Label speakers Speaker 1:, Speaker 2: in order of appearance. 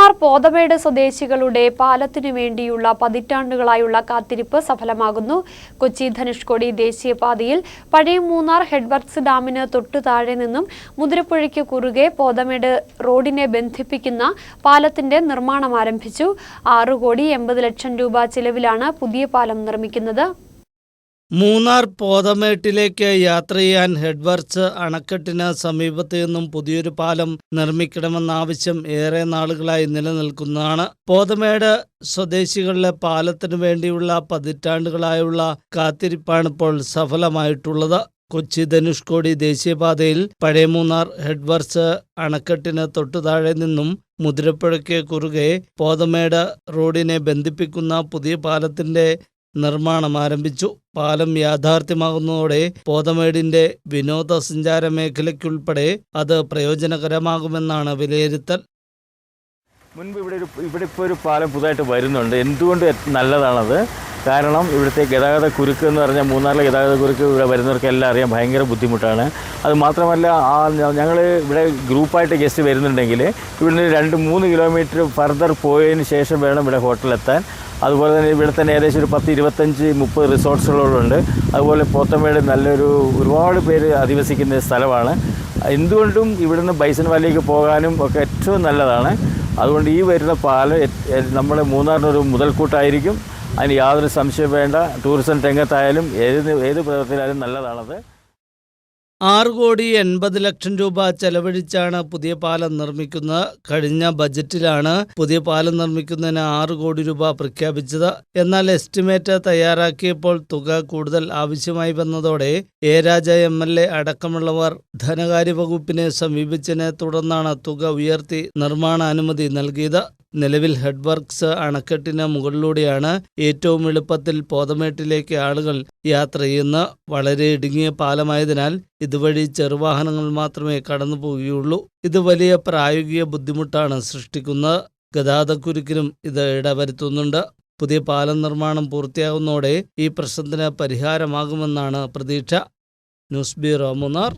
Speaker 1: മൂന്നാർ പോതമേട് സ്വദേശികളുടെ പാലത്തിനു വേണ്ടിയുള്ള പതിറ്റാണ്ടുകളായുള്ള കാത്തിരിപ്പ് സഫലമാകുന്നു. കൊച്ചി ധനുഷ്കോടി ദേശീയപാതയിൽ പഴയ മൂന്നാർ ഹെഡ്വർക്സ് ഡാമിന് തൊട്ടു താഴെ നിന്നും മുതിരപ്പുഴയ്ക്ക് കുറുകെ പോതമേട് റോഡിനെ ബന്ധിപ്പിക്കുന്ന പാലത്തിന്റെ നിർമ്മാണം ആരംഭിച്ചു. ആറു കോടി എൺപത് ലക്ഷം രൂപ ചിലവിലാണ് പുതിയ പാലം നിർമ്മിക്കുന്നത്.
Speaker 2: മൂന്നാർ പോതമേട്ടിലേക്ക് യാത്ര ചെയ്യാൻ ഹെഡ്വർച്ച് അണക്കെട്ടിന് സമീപത്ത് നിന്നും പുതിയൊരു പാലം നിർമ്മിക്കണമെന്ന ആവശ്യം ഏറെ നാളുകളായി നിലനിൽക്കുന്നതാണ്. പോതമേട് സ്വദേശികളിലെ പാലത്തിനു വേണ്ടിയുള്ള പതിറ്റാണ്ടുകളായുള്ള കാത്തിരിപ്പാണ് ഇപ്പോൾ സഫലമായിട്ടുള്ളത്. കൊച്ചി ധനുഷ്കോടി ദേശീയപാതയിൽ പഴയ മൂന്നാർ ഹെഡ്വർച്ച് അണക്കെട്ടിന് തൊട്ടുതാഴെ നിന്നും മുതിരപ്പുഴയ്ക്ക് കുറുകെ പോതമേട് റോഡിനെ ബന്ധിപ്പിക്കുന്ന പുതിയ പാലത്തിന്റെ നിർമ്മാണം ആരംഭിച്ചു. പാലം യാഥാർത്ഥ്യമാകുന്നതോടെ പോതമേടിന്റെ വിനോദസഞ്ചാര മേഖലയ്ക്കുൾപ്പെടെ അത് പ്രയോജനകരമാകുമെന്നാണ് വിലയിരുത്തൽ.
Speaker 3: മുൻപ് ഇവിടെ ഒരു ഇവിടെ ഇപ്പോൾ ഒരു പാലം പുതുതായിട്ട് വരുന്നുണ്ട്. എന്തുകൊണ്ട് നല്ലതാണത്? കാരണം ഇവിടുത്തെ ഗതാഗത കുരുക്ക് എന്ന് പറഞ്ഞാൽ മൂന്നാറിലെ ഗതാഗത കുരുക്ക് ഇവിടെ വരുന്നവർക്കെല്ലാം അറിയാം. ഭയങ്കര ബുദ്ധിമുട്ടാണ്. അത് മാത്രമല്ല ആ ഞങ്ങൾ ഇവിടെ ഗ്രൂപ്പായിട്ട് ഗസ്റ്റ് വരുന്നുണ്ടെങ്കിൽ ഇവിടുന്ന് രണ്ട് മൂന്ന് കിലോമീറ്റർ ഫർദർ പോയതിന് ശേഷം വേണം ഇവിടെ ഹോട്ടലെത്താൻ. അതുപോലെ തന്നെ ഇവിടെ തന്നെ ഏകദേശം ഒരു പത്ത് ഇരുപത്തഞ്ച് മുപ്പത് റിസോർട്ട്സുകളുണ്ട് അതുപോലെ പോത്തമേട് നല്ലൊരു ഒരുപാട് പേര് അധിവസിക്കുന്ന സ്ഥലമാണ്. എന്തുകൊണ്ടും ഇവിടുന്ന് ബൈസൺ വാലിയിലേക്ക് പോകാനും ഒക്കെ ഏറ്റവും നല്ലതാണ്. അതുകൊണ്ട് ഈ വരുന്ന പാലം നമ്മുടെ മൂന്നാറിനൊരു മുതൽക്കൂട്ടായിരിക്കും. അതിന് യാതൊരു സംശയം വേണ്ട. ടൂറിസം രംഗത്തായാലും ഏത് ഏത് പ്രവർത്തനത്തിലായാലും നല്ലതാണത്.
Speaker 2: ആറ് കോടി എൺപത് ലക്ഷം രൂപ ചെലവഴിച്ചാണ് പുതിയ പാലം നിർമ്മിക്കുന്നത്. കഴിഞ്ഞ ബജറ്റിലാണ് പുതിയ പാലം നിർമ്മിക്കുന്നതിന് ആറ് കോടി രൂപ പ്രഖ്യാപിച്ചത്. എന്നാൽ എസ്റ്റിമേറ്റ് തയ്യാറാക്കിയപ്പോൾ തുക കൂടുതൽ ആവശ്യമായി വന്നതോടെ A Raja M L A അടക്കമുള്ളവർ ധനകാര്യ വകുപ്പിനെ സമീപിച്ചതിനെ തുടർന്നാണ് തുക ഉയർത്തി നിർമ്മാണ അനുമതി നൽകിയത്. നിലവിൽ ഹെഡ്വർക്സ് അണക്കെട്ടിന് മുകളിലൂടെയാണ് ഏറ്റവും എളുപ്പത്തിൽ പോതമേട്ടിലേക്ക് ആളുകൾ യാത്ര ചെയ്യുന്ന വളരെ ഇടുങ്ങിയ പാലമായതിനാൽ ഇതുവഴി ചെറുവാഹനങ്ങൾ മാത്രമേ കടന്നു പോവുകയുള്ളൂ. ഇത് വലിയ പ്രായോഗിക ബുദ്ധിമുട്ടാണ് സൃഷ്ടിക്കുന്നത് ഗതാഗതക്കുരുക്കിനും ഇത് ഇടവരുത്തുന്നുണ്ട്. പുതിയ പാലം നിർമ്മാണം പൂർത്തിയാകുന്നതോടെ ഈ പ്രശ്നത്തിന് പരിഹാരമാകുമെന്നാണ് പ്രതീക്ഷ. News bureau Munnar.